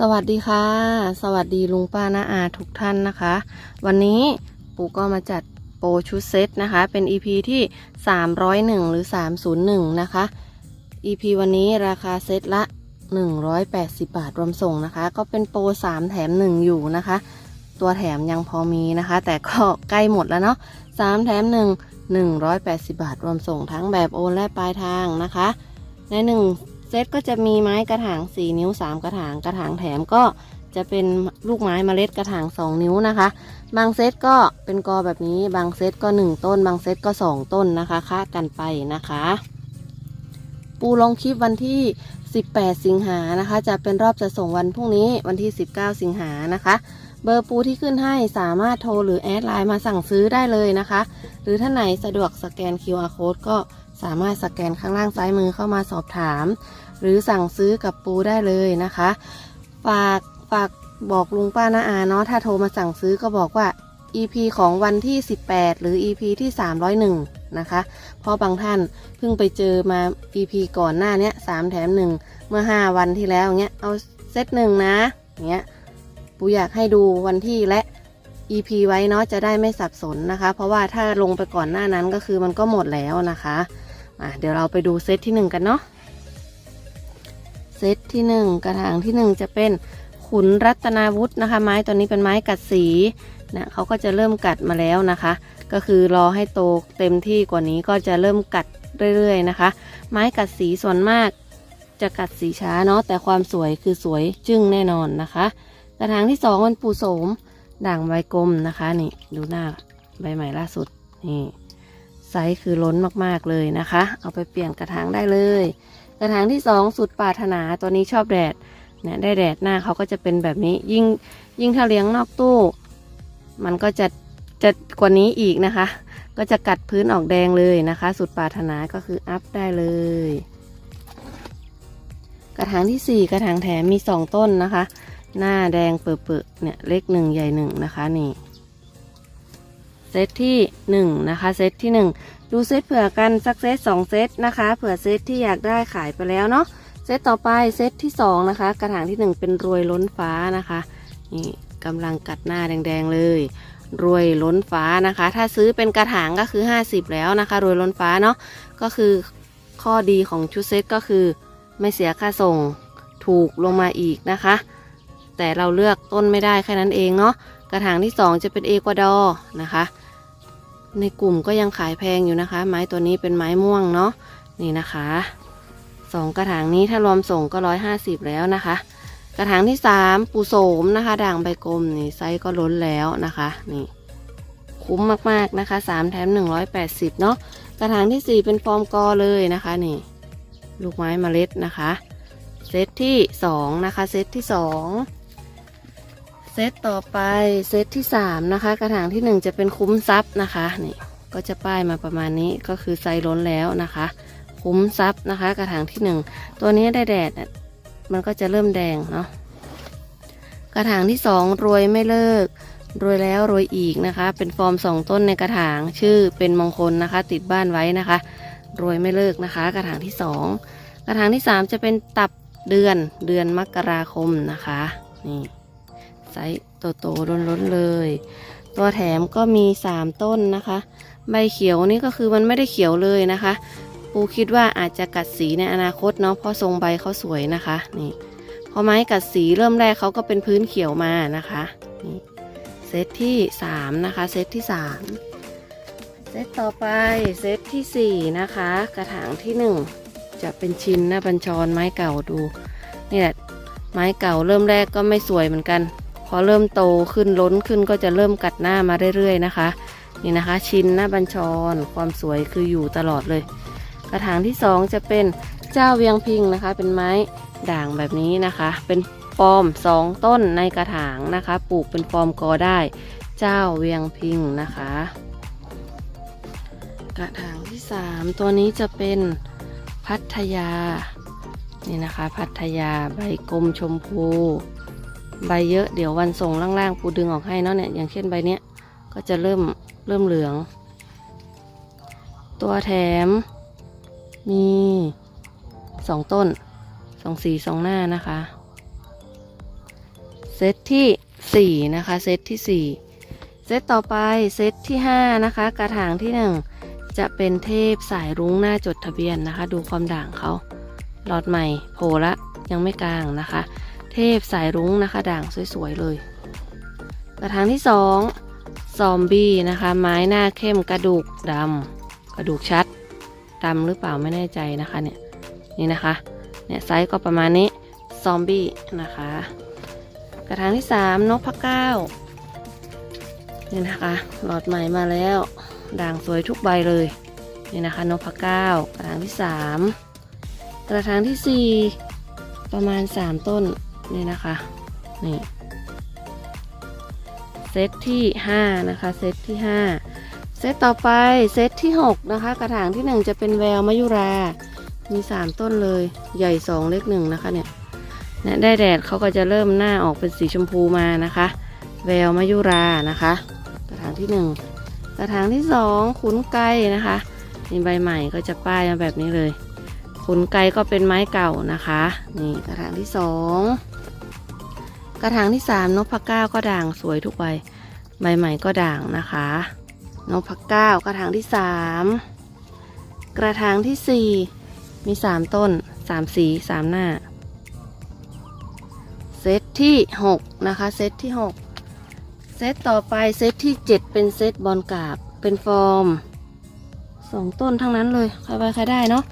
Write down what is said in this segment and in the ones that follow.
สวัสดีค่ะ สวัสดีลุงป้าน้าอาทุกท่านนะคะ วันนี้ปู่ก็มาจัดโปรชุดเซตนะคะ เป็น EP ที่ 301 หรือ 301 นะคะ EP วันนี้ราคาเซตละ 180 บาทรวมส่งนะคะ ก็เป็นโปร 3 แถม 1 อยู่นะคะ ตัวแถมยังพอมีนะคะ แต่ก็ใกล้หมดแล้วเนาะ3แถม 1 180 บาทรวมส่งทั้งแบบโอนและปลายทางนะคะ ในหนึ่ง เซตก็จะมีไม้กระถาง 4 นิ้ว 3 กระถาง กระถางแถมก็จะเป็นลูกไม้เมล็ดกระถาง 2 นิ้วนะคะ บางเซตก็เป็นกอแบบนี้ บางเซตก็ 1 ต้น บางเซตก็ 2 ต้นนะคะค่ากันไปนะคะ ปูลงคลิปวันที่ 18 สิงหานะคะ จะเป็นรอบจะส่งวันพรุ่งนี้วันที่ 19 สิงหานะคะ เบอร์ปูที่ขึ้นให้สามารถโทรหรือแอดไลน์มาสั่งซื้อได้เลยนะคะ หรือถ้าไหนสะดวกสแกน QR code ก็ สามารถสแกนข้างล่างซ้ายมือเข้ามาสอบถาม หรือสั่งซื้อกับปูได้เลยนะคะ ฝากฝากบอกลุงป้านาอาเนาะถ้าโทรมาสั่งซื้อก็บอกว่า EP ของวันที่ 18 หรือ EP ที่ 301 นะคะ เพราะบางท่านเพิ่งไปเจอมา EP ก่อนหน้าเนี้ย3แถม1เมื่อ 5 วันที่แล้วเงี้ยเอาเซตหนึ่งนะเงี้ยปูอยากให้ดูวันที่และ EP ไว้เนาะจะได้ไม่สับสนนะคะ เพราะว่าถ้าลงไปก่อนหน้านั้นก็คือมันก็หมดแล้วนะคะ อะเดี๋ยวเราไปดูเซตที่หนึ่งกันเนาะเซตที่หนึ่งกระถางที่หนึ่งจะเป็นขุนรัตนาวุฒนะคะ ไม้ตัวนี้เป็นไม้กัดสีนะเขาก็จะเริ่มกัดมาแล้วนะคะ ก็คือรอให้โตเต็มที่กว่านี้ก็จะเริ่มกัดเรื่อยๆนะคะ ไม้กัดสีส่วนมากจะกัดสีช้าเนาะแต่ความสวยคือสวยจึ้งแน่นอนนะคะ กระถางที่สองมันปูโสมด่างใบกลมนะคะนี่ดูหน้าใบใหม่ล่าสุดนี่ ซส์คือล้นมากๆเลยนะคะ เอาไปเปลี่ยนกระถางได้เลย กระถางที่สองสุดปรารถนาตัวนี้ชอบแดดเนี่ยได้แดดหน้าเขาก็จะเป็นแบบนี้ยิ่งยิ่งถ้าเลี้ยงนอกตู้ มันก็จะจะกว่านี้อีกนะคะ ก็จะกัดพื้นออกแดงเลยนะคะ สุดปรารถนาก็คืออัพได้เลย กระถางที่สี่กระถางแถมมีสองต้นนะคะ หน้าแดงเปื่อๆเนี่ยเล็กหนึ่งใหญ่หนึ่งนะคะนี่ ซตที่หนึ่งนะคะเซตที่หนึ่งดูเซตเผื่อกันสักเซตสองเซตนะคะเผื่อเซตที่อยากได้ขายไปแล้วเนาะเซตต่อไปเซตที่สองนะคะกระถางที่หนึ่งเป็นรวยล้นฟ้านะคะนี่กำลังกัดหน้าแดงๆเลยรวยล้นฟ้านะคะ ถ้าซื้อเป็นกระถางก็คือ 50 แล้วนะคะ รวยล้นฟ้าเนาะก็คือข้อดีของชุดเซตก็คือ ไม่เสียค่าส่งถูกลงมาอีกนะคะ แต่เราเลือกต้นไม่ได้แค่นั้นเองเนาะกระถางที่ 2 จะเป็นเอกวาดอร์นะคะ ในกลุ่มก็ยังขายแพงอยู่นะคะ ไม้ตัวนี้เป็นไม้ม่วงเนาะนี่นะคะสองกระถางนี้ถ้ารวมส่งก็ร้อยห้าสิบแล้วนะคะ กระถางที่3ปูโสมนะคะ ด่างใบกลมนี่ไซส์ก็ล้นแล้วนะคะ นี่ คุ้มมากๆนะคะ3แถม180เนาะกระถางที่4เป็นฟอร์มกอเลยนะคะ นี่ ลูกไม้เมล็ดนะคะ เซตที่2นะคะ เซตที่2 เซตต่อไปเซตที่3นะคะ กระถางที่1จะเป็นคุ้มซับนะคะนี่ก็จะป้ายมาประมาณนี้ก็คือไซส์ล้นแล้วนะคะ คุ้มซับนะคะ กระถางที่1ตัวนี้ได้แดดมันก็จะเริ่มแดงเนาะกระถางที่2รวยไม่เลิกรวยแล้วรวยอีกนะคะ เป็นฟอร์มสองต้นในกระถางชื่อเป็นมงคลนะคะ ติดบ้านไว้นะคะ รวยไม่เลิกนะคะ กระถางที่2กระถางที่3จะเป็นตับเดือนเดือนมกราคมนะคะนี่ ไซส์โตๆล้นๆเลย ตัวแถมก็มี 3 ต้นนะคะ ใบเขียวนี่ก็คือมันไม่ได้เขียวเลยนะคะ ปูคิดว่าอาจจะกัดสีในอนาคตเนาะเพราะทรงใบเขาสวยนะคะนี่พอไม้กัดสีเริ่มแรกเขาก็เป็นพื้นเขียวมานะคะนี่เซตที่3นะคะเซตที่ 3 เซตต่อไปเซตที่4นะคะกระถางที่ 1 จะเป็นชินหน้าบัญชรไม้เก่าดูนี่แหละไม้เก่าเริ่มแรกก็ไม่สวยเหมือนกัน พอเริ่มโตขึ้นล้นขึ้นก็จะเริ่มกัดหน้ามาเรื่อยๆนะคะ นี่นะคะ ชินหน้าบัญชร ความสวยคืออยู่ตลอดเลย กระถางที่สองจะเป็นเจ้าเวียงพิงนะคะ เป็นไม้ด่างแบบนี้นะคะ เป็นฟอร์มสองต้นในกระถางนะคะ ปลูกเป็นฟอร์มกอได้ เจ้าเวียงพิงนะคะ กระถางที่สามตัวนี้จะเป็นพัทยา นี่นะคะ พัทยาใบกลมชมพู ใบเยอะเดี๋ยววันส่งล่างๆปูดึงออกให้เนาะเนี่ยอย่างเช่นใบเนี้ยก็จะเริ่มเริ่มเหลือง ตัวแถมมีสองต้นสองสีสองหน้านะคะ เซตที่สี่นะคะ เซตที่สี่เซตต่อไปเซตที่ห้านะคะ กระถางที่หนึ่งจะเป็นเทพสายรุ้งหน้าจดทะเบียนนะคะ ดูความด่างเขาหลอดใหม่โผล่ละยังไม่กลางนะคะ เทพสายรุ้งนะคะ ด่างสวยๆเลย กระถางที่สองซอมบี้นะคะ ไม้หน้าเข้มกระดูกดำกระดูกชัดดำหรือเปล่าไม่แน่ใจนะคะเนี่ยนี่นะคะเนี่ยไซส์ก็ประมาณนี้ซอมบี้นะคะ กระถางที่สามนกพะเก้านี่นะคะหลอดใหม่มาแล้ว ด่างสวยทุกใบเลยนี่นะคะนกพะเก้ากระถางที่สามกระถางที่สี่ประมาณสามต้น นี่นะคะ นี่เซตที่ห้านะคะ เซตที่ห้าเซตต่อไปเซตที่หกนะคะ กระถางที่หนึ่งจะเป็นแววมะยุรา มีสามต้นเลยใหญ่สองเล็กหนึ่งนะคะเนี่ยนี่ได้แดดเขาก็จะเริ่มหน้าออกเป็นสีชมพูมานะคะ แววมายุรานะคะ กระถางที่หนึ่งกระถางที่สองขุนไก่นะคะนี่ใบใหม่ก็จะป้ายมาแบบนี้เลย ขุนไก่ก็เป็นไม้เก่านะคะ นี่กระถางที่สอง กระถางที่สามนพเก้าก็ด่างสวยทุกใบ ใบใหม่ก็ด่างนะคะนพเก้ากระถางที่สามกระถางที่สี่มีสามต้นสามสีสามหน้า เซตที่ 6 นะคะ เซตที่ 6 เซตต่อไปเซตที่ 7 เป็นเซตบอลกาบเป็นฟอร์มสองต้นทั้งนั้นเลย ใครไปใครได้เนาะ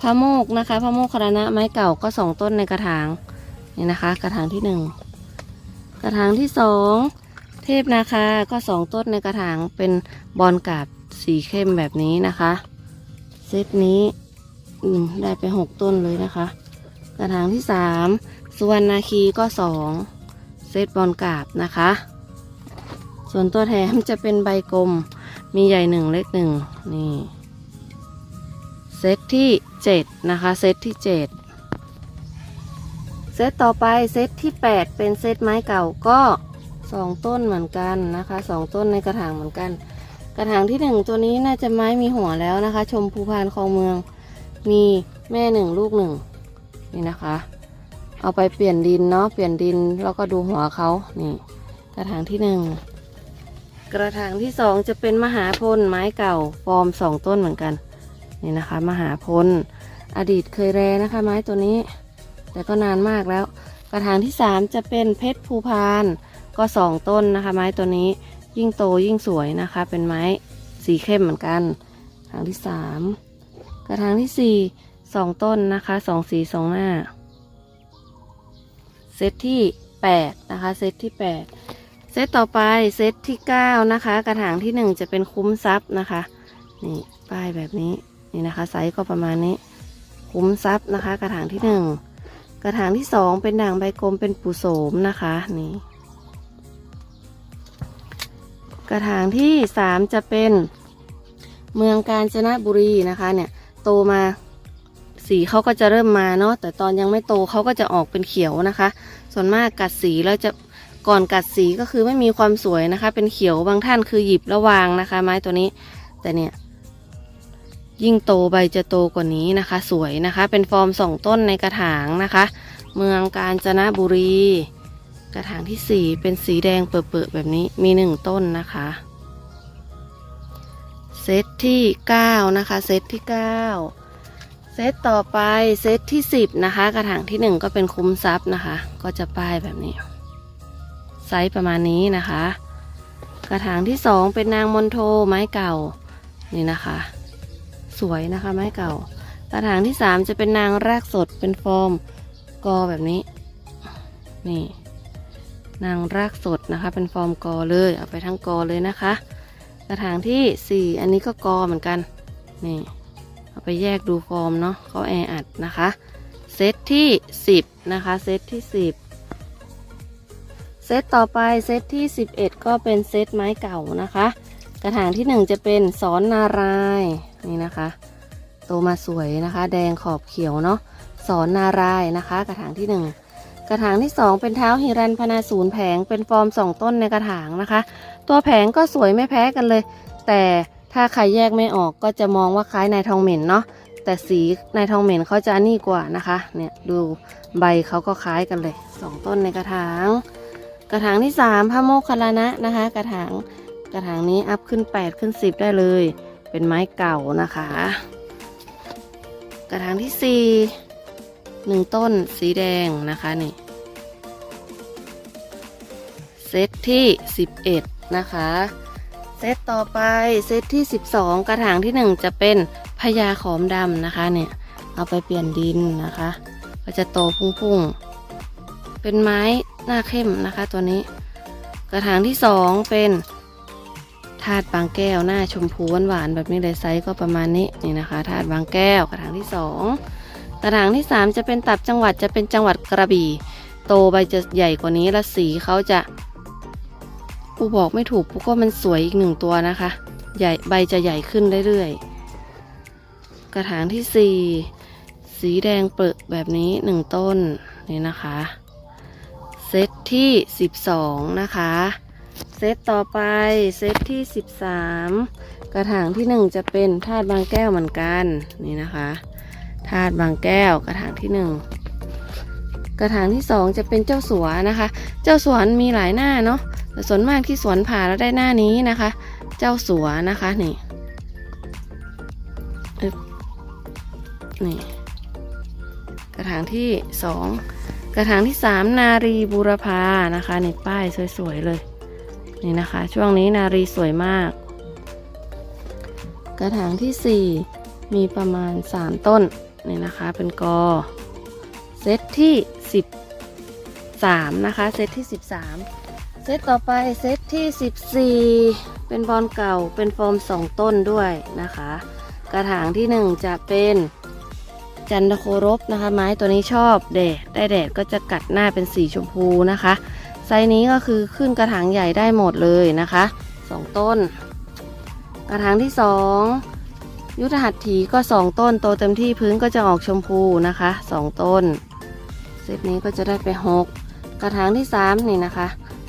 พระโมกนะคะพระโมกคารณะไม้เก่าก็สองต้นในกระถางนี่นะคะ กระถางที่ 1 กระถางที่2เทพนาคาก็สองต้นในกระถางเป็นบอลกาบสีเข้มแบบนี้นะคะ เซตนี้ได้ไป6ต้นเลยนะคะ กระถางที่3สุวรรณาคีก็สองเซตบอลกาบนะคะ ส่วนตัวแถมจะเป็นใบกลมมีใหญ่หนึ่งเล็กหนึ่งนี่เซตที่เจ็ดนะคะ เซตที่เจ็ด เซตต่อไปเซตที่แปดเป็นเซตไม้เก่าก็สองต้นเหมือนกันนะคะสองต้นในกระถางเหมือนกัน กระถางที่หนึ่งตัวนี้น่าจะไม้มีหัวแล้วนะคะ ชมพูพานคลองเมือง มีแม่หนึ่งลูกหนึ่งนี่นะคะ เอาไปเปลี่ยนดินเนาะเปลี่ยนดินแล้วก็ดูหัวเขานี่ กระถางที่หนึ่งกระถางที่สองจะเป็นมหาพลไม้เก่าฟอร์มสองต้นเหมือนกันนี่นะคะ มหาพลอดีตเคยแรนะคะ ไม้ตัวนี้ แต่ก็นานมากแล้ว กระถางที่สามจะเป็นเพชรภูพานก็สองต้นนะคะ ไม้ตัวนี้ยิ่งโตยิ่งสวยนะคะ เป็นไม้สีเข้มเหมือนกันกระถางที่สามกระถางที่สี่สองต้นนะคะสองสีสองหน้า เซตที่ 8 นะคะ เซตที่ 8 เซตต่อไปเซตที่ 9 นะคะ กระถางที่ 1 จะเป็นคุ้มทรัพย์นะคะนี่ป้ายแบบนี้นี่นะคะไซส์ก็ประมาณนี้ คุ้มทรัพย์นะคะ กระถางที่1ก ระถางที่2เป็นด่างใบกลมเป็นปูโสมนะคะนี่กระถางที่3จะเป็นเมืองกาญจนบุรีนะคะเนี่ยโตมาสีเขาก็จะเริ่มมาเนาะแต่ตอนยังไม่โตเขาก็จะออกเป็นเขียวนะคะ ส่วนมากกัดสีแล้วจะก่อนกัดสีก็คือไม่มีความสวยนะคะ เป็นเขียวบางท่านคือหยิบแล้ววางนะคะ ไม้ตัวนี้แต่เนี่ย ยิ่งโตใบจะโตกว่านี้นะคะ สวยนะคะ เป็นฟอร์มสองต้นในกระถางนะคะ เมืองกาญจนบุรี กระถางที่สี่เป็นสีแดงเปื้อๆแบบนี้มีหนึ่งต้นนะคะเซตที่เก้านะคะเซตที่เก้าเซตต่อไปเซตที่10นะคะ กระถางที่1ก็เป็นคุ้มทรัพย์นะคะ ก็จะป้ายแบบนี้ ไซส์ประมาณนี้นะคะ กระถางที่2เป็นนางมนโทไม้เก่านี่นะคะ สวยนะคะไม้เก่า กระถางที่3จะเป็นนางรากสดเป็นฟอร์มกอแบบนี้ นี่ นางรากสดนะคะ เป็นฟอร์มกอเลย เอาไปทั้งกอเลยนะคะ กระถางที่4อันนี้ก็กอเหมือนกัน นี่ เอาไปแยกดูฟอร์มเนาะเขาแออัดนะคะ เซตที่10นะคะ เซตที่10เซตต่อไปเซตที่ 11 ก็เป็นเซตไม้เก่านะคะ กระถางที่ 1 จะเป็นสอนนาราย นี่นะคะ โตมาสวยนะคะ แดงขอบเขียวเนาะสอนนารายนะคะ กระถางที่ 1 กระถางที่ 2 เป็นเท้าฮิรันพนาศูนย์แผงเป็นฟอร์ม 2 ต้นในกระถางนะคะ ตัวแผงก็สวยไม่แพ้กันเลย แต่ถ้าใครแยกไม่ออกก็จะมองว่าคล้ายนายทองเหม็นเนาะแต่สีนายทองเหม็นเขาจะนี่กว่านะคะเนี่ยดูใบเขาก็คล้ายกันเลยสองต้นในกระถาง กระถางที่สามพระโมคคัลลานะนะคะ กระถางกระถางนี้อัพขึ้น 8 ขึ้น 10 ได้เลย เป็นไม้เก่านะคะ กระถางที่สี่หนึ่งต้นสีแดงนะคะนี่เซตที่ 11 นะคะ เซตต่อไปเซตที่ 12 กระถางที่ 1 จะเป็นพญาขอมดำนะคะเนี่ยเอาไปเปลี่ยนดินนะคะ ก็จะโตพุ่งๆ เป็นไม้หน้าเข้มนะคะตัวนี้ กระถางที่ 2 เป็น ถาดบางแก้วหน้าชมพูหวานๆแบบนี้เลยไซส์ก็ประมาณนี้นี่นะคะถาดบางแก้วกระถางที่2กระถางที่3จะเป็นตับจังหวัดจะเป็นจังหวัดกระบี่โตใบจะใหญ่กว่านี้และสีเขาจะปูบอกไม่ถูกปูก็มันสวยอีกหนึ่งตัวนะคะ ใหญ่ใบจะใหญ่ขึ้นเรื่อยๆกระถางที่สี่สีแดงเปรอะแบบนี้หนึ่งต้นนี่นะคะ เซตที่สิบสองนะคะ เซตต่อไปเซตที่สิบสามกระถางที่หนึ่งจะเป็นธาตุบางแก้วเหมือนกันนี่นะคะธาตุบางแก้วกระถางที่หนึ่งกระถางที่สองจะเป็นเจ้าสัวนะคะ เจ้าสวนมีหลายหน้าเนาะแต่ส่วนมากที่สวนผ่าแล้วได้หน้านี้นะคะ เจ้าสัวนะคะนี่นี่กระถางที่สองกระถางที่สามนารีบูรพานะคะนี่ป้ายสวยๆเลย นี่นะคะ ช่วงนี้นารีสวยมาก กระถางที่สี่มีประมาณสามต้นนี่นะคะเป็นกอเซตที่ 13 นะคะ เซตที่ 13 เซตต่อไปเซตที่ 14 เป็นบอลเก่าเป็นฟอร์ม2 ต้นด้วยนะคะ กระถางที่ 1 จะเป็นจันทโครบนะคะ ไม้ตัวนี้ชอบแดดได้แดดก็จะกัดหน้าเป็นสีชมพูนะคะ ไซนี้ก็คือขึ้นกระถางใหญ่ได้หมดเลยนะคะ2ต้น กระถางที่2ยุทธหัตถีก็2ต้นโตเต็มที่พื้นก็จะออกชมพูนะคะ2ต้นเซตนี้ก็จะได้ไป6กระถางที่3นี่นะคะ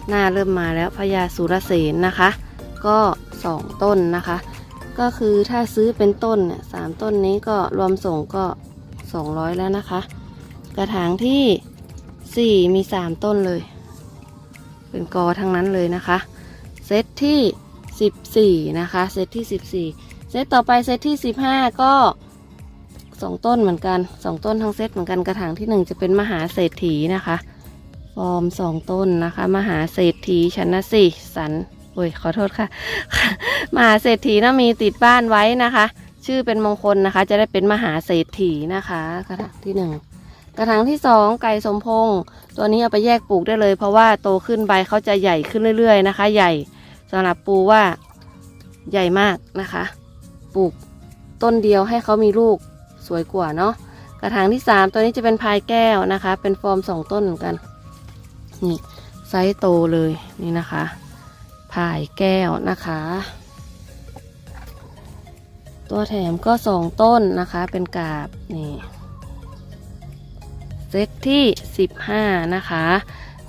หน้าเริ่มมาแล้วพญาสุรเสนนะคะ ก็2ต้นนะคะ ก็คือถ้าซื้อเป็นต้นเนี่ยสามต้นนี้ก็รวมส่งก็200แล้วนะคะ กระถางที่4มี3ต้นเลย เป็นกอทั้งนั้นเลยนะคะ เซตที่ 14 นะคะ เซตที่ 14 เซตต่อไปเซตที่ 15 ก็2ต้นเหมือนกัน2ต้นทั้งเซตเหมือนกันกระถางที่1จะเป็นมหาเศรษฐีนะคะ ฟอร์ม2ต้นนะคะ มหาเศรษฐีชนะสิสันโอ้ยขอโทษค่ะ มหาเศรษฐีนะมีติดบ้านไว้นะคะ ชื่อเป็นมงคลนะคะ จะได้เป็นมหาเศรษฐีนะคะกระถางที่1 กระถางที่2ไก่สมพงตัวนี้เอาไปแยกปลูกได้เลย เพราะว่าโตขึ้นใบเขาจะใหญ่ขึ้นเรื่อย ๆ นะคะ ใหญ่สำหรับปูว่าใหญ่มากนะคะ ปลูกต้นเดียวให้เขามีลูกสวยกว่าเนาะกระถางที่3ตัวนี้จะเป็นพายแก้วนะคะ เป็นฟอร์ม2ต้นเหมือนกันนี่ไซส์โตเลยนี่นะคะพายแก้วนะคะ ตัวแถมก็2ต้นนะคะเป็นกาบนี่ เซตที่ 15 นะคะ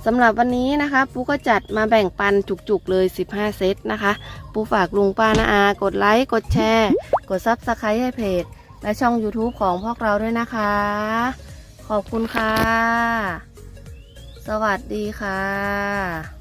สำหรับวันนี้นะคะ ปูก็จัดมาแบ่งปันจุกๆเลย 15 เซตนะคะ ปูฝากลุงป้านาอา กดไลค์ กดแชร์ กดซับสไครต์ให้เพจ และช่อง YouTube ของพวกเราด้วยนะคะ ขอบคุณค่ะ สวัสดีค่ะ